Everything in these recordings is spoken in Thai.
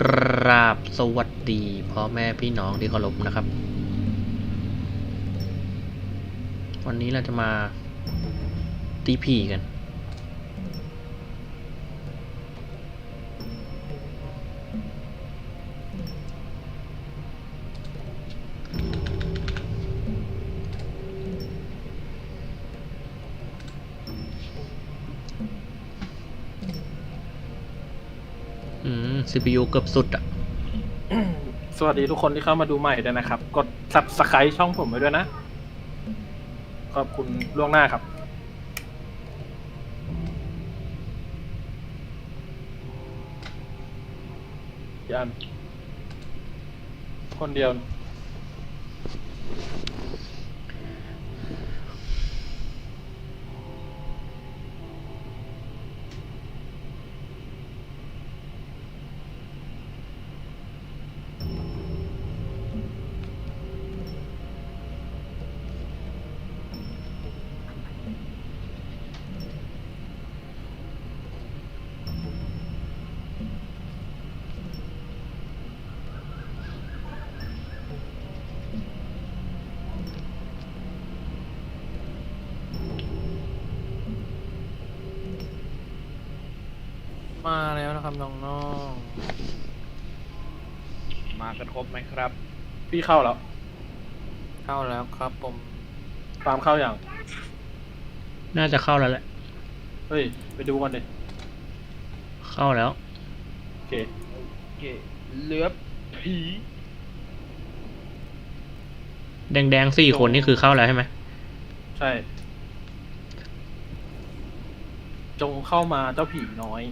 กราบสวัสดีพ่อแม่พี่น้องที่เคารพนะครับ วันนี้เราจะมาตีผีกัน CPU เกือบสุดอะ สวัสดีทุกคนที่เข้ามาดูใหม่ด้วยนะครับ กด subscribe ช่องผมไว้ด้วยนะ ขอบคุณล่วงหน้าครับยันคนเดียว ครับน้องมากันครบไหมครับ พี่เข้าแล้วๆเข้าแล้วครับผมตามเข้าอย่างน่าจะเข้าแล้วแหละ เฮ้ย ไปดูกันดิเข้าแล้ว โอเคโอเคเหลือผีแดงๆสี่คนนี่คือเข้าแล้วใช่ไหมใช่ จงเข้ามาเจ้าผีน้อย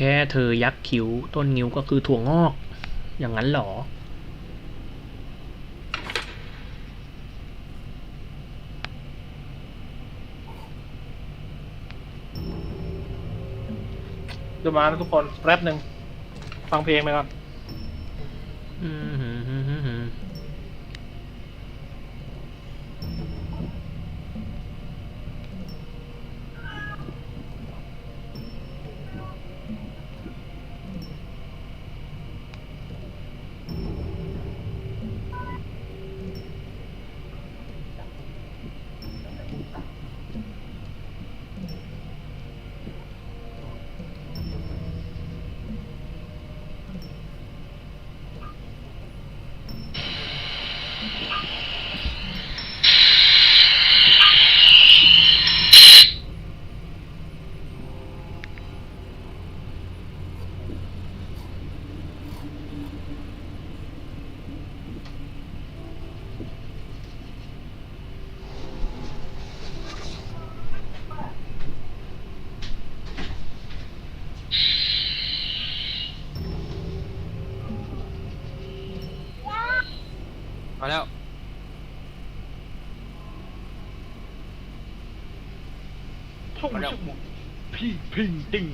ค่เธอยักคิ้ว ต้นนิ้วก็คือถั่วงอก อย่างนั้นเหรอ เดี๋ยวมานะทุกคน แป๊บหนึ่งฟังเพลงไปก่อน อืม พี่พิง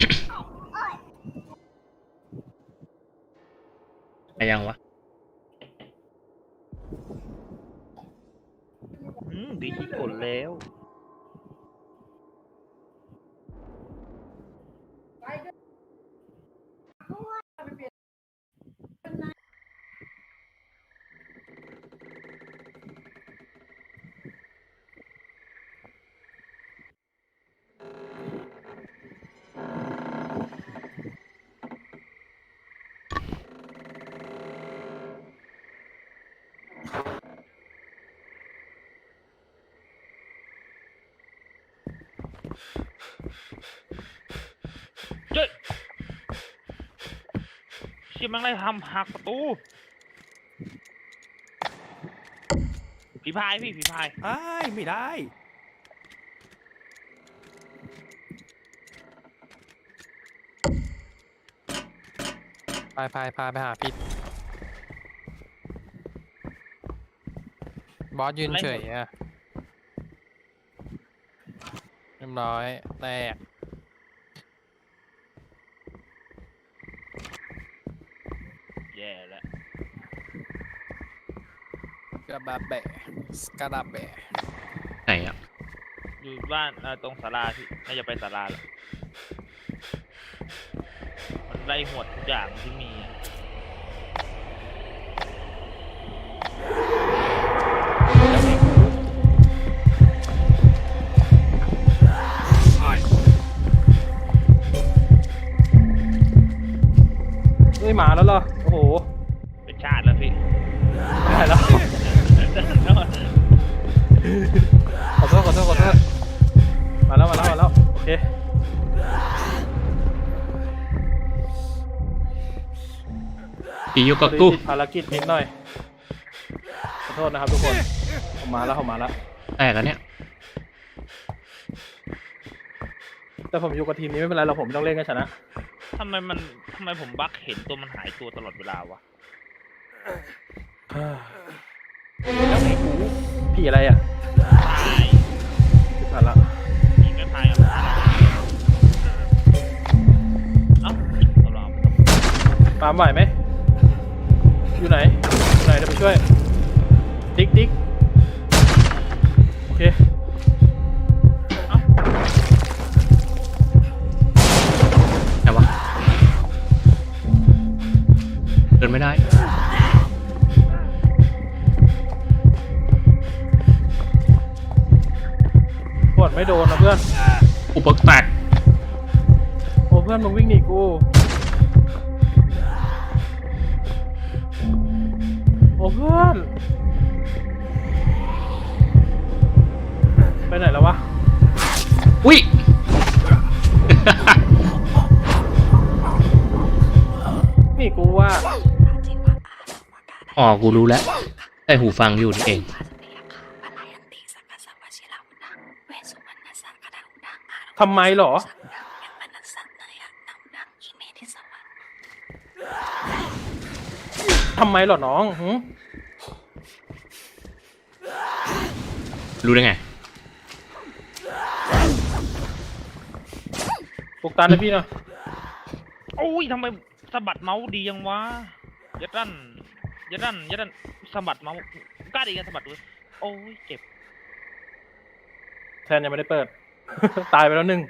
อะไปยังวะอืมดีที่กดแล้ว เชี่ยแมังไล่ทำหักประตู ผีพายพี่ผีพาย ไอ้ายไม่ได้ พายพายพายไปหาพิษบอสยืนเฉยอะเรียบร้อยแตก แย่แล้ว ก ระบาแบะสกระดาแบะไหนอะอยู่บ้านเอ่อตรงศาลาพี่น่าจะไปศาลาแล้วมันไล่หวดทุกอย่างที่มีอะเฮ้ยมาแล้วเหรอ โอ้โหเป็นชาติแล้วพี่ ได้แล้ว ขอโทษขอโทษขอโทษมาแล้วมาแล้วมาแล้วโอเคผีอยู่กับพอดีกูติดภารกิจนิดหน่อยขอโทษนะครับทุกคนผมมาแล้วผมมาแล้วแตกแล้วเนี่ยแต่ผมอยู่กับทีมนี้ไม่เป็นไรเราผมต้องเล่นกันชนะทำไมมันทำไมผมบักเห็นตัวมันหายตัวตลอดเวลาวะแล้วไอ้กูพี่อะไรอะพาย พี่ผ่านละมีไม่พายอะเอ้าตลอดตามไหวไหมอยู่ไหนอยู่ไหนเดี๋ยวไปช่วย ติ๊กติ๊กโอเคไหนวะเดินไม่ได้ ไม่โดนนะเพื่อน อุปกแตกโอ้เพื่อนมึงวิ่งหนีกูโอ้เพื่อน ไปไหนแล้ววะ อุ้ย นี่กูว่า อ๋อ กูรู้แล้วใส่หูฟังอยู่นี่เอง ทำไมเหรอ ทำไมเหรอน้องหึรู้ได้ไง ปลุกตานให้พี่หน่อยโอ้ยทำไมสะบัดเมาส์ดียังวะยัดดันยัดดันยัดดันสะบัดเมาส์กล้าดีกันสะบัดด้วยโอ้ยเจ็บ แทนยังไม่ได้เปิด ตายไปแล้วหนึ่ง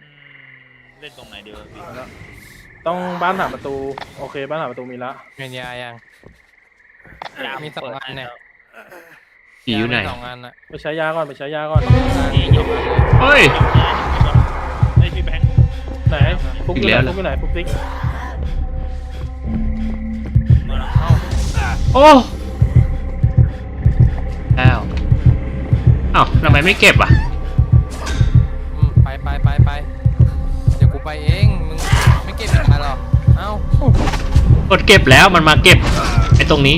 อืมเล่นตรงไหนเดียวะพี่ต้องบ้านหาประตู โอเค บ้านหาประตูมีละเงินยายังยามีสองเปิดอันเนี่ย ผีอยู่ไหนามีสองอันอะไปใช้ยาก่อนไปใช้ยาก่อนนี่จบเฮ้ย ไอ้ยพี่แบงค์ไหนฟุกอยู่ไหนอีกแล้วเหรอ ฟุกอยู่ไหนฟุกติ๊กมาหลังเข้าโอ้อ้าว อ้าวทำไมไม่เก็บอะ อืมไปไปไปไปเดี๋ยวกูไปเอง มึงไม่เก็บอีกแล้วหรอเอ้ากดเก็บแล้วมันมาเก็บไอ้ตรงนี้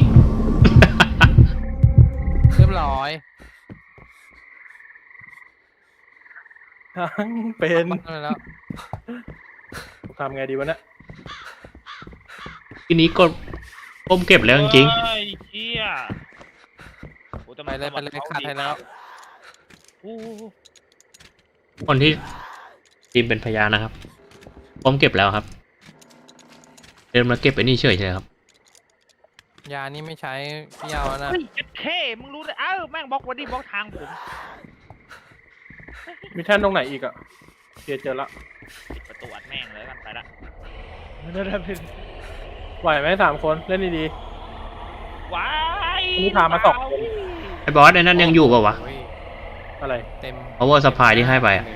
เรียบร้อยทั้งเป็นมันไปแล้ว ทำไงดีวะเนี่ยทีนี้กดก้มเก็บแล้วจริงเฮ้ยเชี่ยโอ้แต่ไปมันเลยไปเลยสะบัขาดเมาส์ให้แล้วโอ้โหๆ คนที่ทีมเป็นพยานนะครับก้มเก็บแล้วครับ เดินมาเก็บไอ้นี่เฉยเลยครับ ยานี่ไม่ใช้พี่เอานะเฮ้ยเจ็ดเคมึงรู้ได้เอ้าแม่งบล็อกวันนี้บล็อกทางผมมีแท่นตรงไหนอีกอะโอเคเจอละปิดประตูอัดแม่งเลยกันไปละไหวไหมสามคนเล่นดี ว้ายนี่พามาสองคน ไอ้บอสไอ้นั่นยังอยู่เปล่าวะโอ้ยๆอะไรเต็ม power supply ที่ให้ไปอะ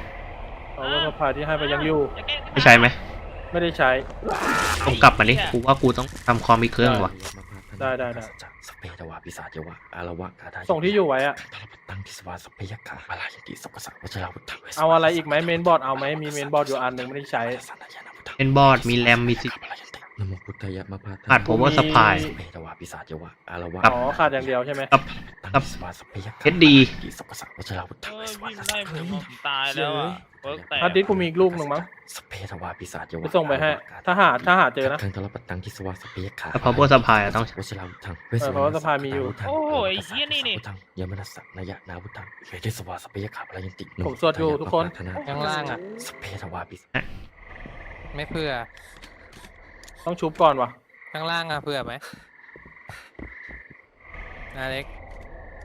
เอาว่าสภาที่ให้ไปยังอยู่จะแก้ไม่ใช่ไหมไม่ได้ใช้ ต้องกลับมาดิกูว่ากูต้องทำคอมอีกเครื่องวะได้ได้ได้สเปตวาปิศาจเยวะอารวะกาธาส่งที่อยู่ไว้อะทรปตังทิสวาสเปยกามาลายกิสกสะวัชราวุธังเอาอะไรอีกไหมเมนบอร์ดเอาไหมมีเมนบอร์ดอยู่อันหนึ่งไม่ได้ใช้สันญานาวุธังเป็นบอร์ดมีแรมมีซิมาลายั นตินโมพุทธายะมะพาขาด power supply สเปตวาปิศาจเยวะอารวะอ๋อขาดอย่างเดียวใช่ไหมกับตังทิสวาสเปยกา SD กิสกสะวัชราวุธังเอ้ยสวาวิ่งสได้ผมผมตายแล้วอะเวิร์กแต่ฮาร์ดดิสก์กูมีอีกลูกหนึ่งมั้งสเปตวาปิศาจเยวะไปส่งไปให้ถ้าหาถ้าหาเจอนะคังทรปตังทิสวาสเปยกาถ้า power supply อะต้องวัชราวุธังเออ power supply มีอยู่โอ้ยไอ้เหี้ยนี่นี่ยมนัสสะนายะนาวุธังเวทิสวาสเปยกามาลายันติผมสวดอยู่ทุกคนข้างล่างอะสเปทวาปิสไม่เพื่อ ต้องชุบก่อนวะข้างล่างอะเพื่อไหมนาเล็ก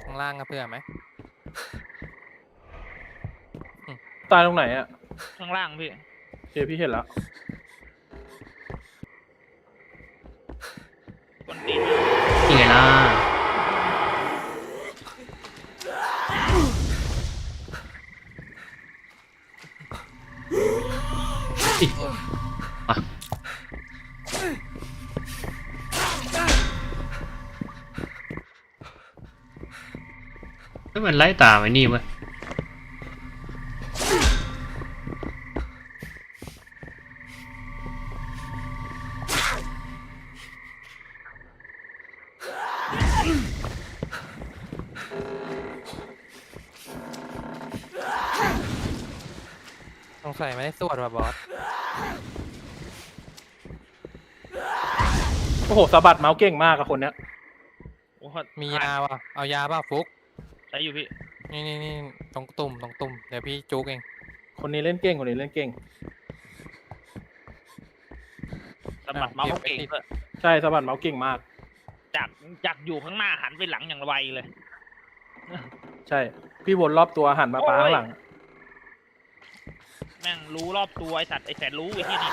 ข้างล่างอะเพื่อไหมตายตรงไหนอะข้างล่างพี่โอเคพี่เห็นแล้วกวนตีนนี่ไงล่ะอิม ไม่มันไล่ตามไอ้นี่เว้ยสงสัยไม่ได้สวดว่ะบอส โอ้โหสะบัดเมาส์เก่งมากอะคนเนี้ย โอ้โหมียาป่ะ เอายาป่ะฟุกใช้อยู่พี่ นี่นี่นี่ตรงตุ่มตรงตุ่มเดี๋ยวพี่จุกเอง คนนี้เล่นเก่งคนนี้เล่นเก่ง สะบัดเมาส์เขาเก่งด้วยใช่สะบัดเมาส์เก่งมาก จากจากอยู่ข้างหน้าหันไปหลังอย่างไวเลย ใช่ พี่วนรอบตัวหันมาปาข้างหลัง แม่งรู้รอบตัวไอสัตว์ไอแสนรู้ไอ้ที่นี่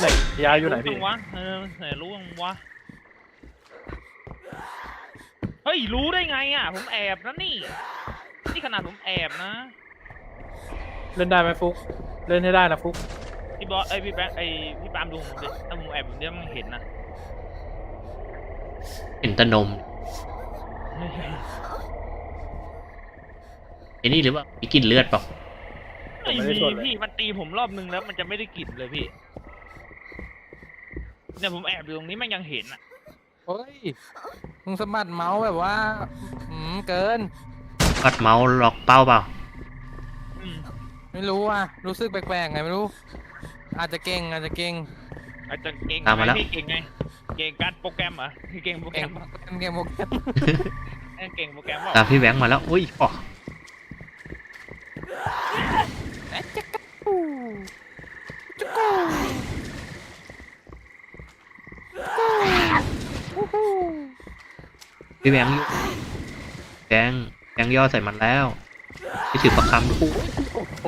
ไหนยาอยู่ไหนพี่รู้จังวะเออไหนรู้จังวะ เฮ้ย รู้ได้ไงอะ ผมแอบนะนี่ นี่ขนาดผมแอบนะ เล่นได้ไหมฟุก เล่นให้ได้นะฟุก พี่บอสไอยพี่แบงค์ไอยพี่ปาล์มดูผมดิถ้าผมแอบผมเดี๋ยวมันเห็นนะเห็นแตะนมไอ้นี่หรือว่ามีกลิ่นเลือดเปล่าไม่ผมไม่ได้มีชนเลย พี่มันตีผมรอบนึงแล้วมันจะไม่ได้กลิ่นเลยพี่ เนี่ยผมแอบอยู่ตรงนี้มันยังเห็นอะ เฮ้ย มึงสะบัดเมาส์แบบว่าอืมเกินปัดเมาส์ล็อกเป้าเปล่าอืมไม่รู้อะ รู้สึกแปลกๆไงไม่รู้ อาจจะเก่งอาจจะเก่งอาจจะเก่งตามมาแล้วไหพี่เก่งไง เก่งการโปรแกรมเหรอเก่งโปรแกรเก่งมเก่งเก่งโปรแกรมเก่งโปรแกรมเปล่าตามพี่แบงค์มาแล้ว อุ้ยอ๋อ พี่แบงค์อยู่แบงค์แบงค์ย่อใส่มันแล้วไปถือประคำดูโอ้โห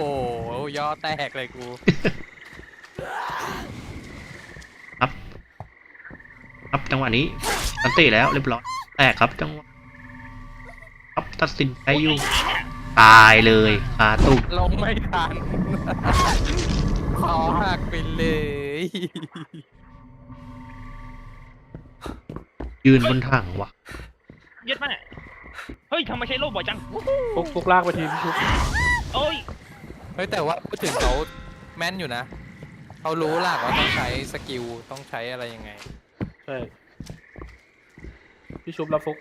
ย่อแตกเลยกู ครับ ครับจังหวะนี้ตันติแล้วเรียบร้อยแตกครับจังหวะครับตัดสินใจอยู่ ตายเลยคาตุ้มลงไม่ทันคอหักไปเลย ยืนบนถังวะเย็ดมาเนี่ยเฮ้ยทำไมใช้โลบ่อยจังฟุกฟุกลากไปทีพี่ชุกโอ้ยเฮ้ยแต่ว่าพูดถึงเขาแม่นอยู่นะเขารู้หลักว่าต้องใช้สกิลต้องใช้อะไรยังไง ใช่พี่ชุบแล้วฟุก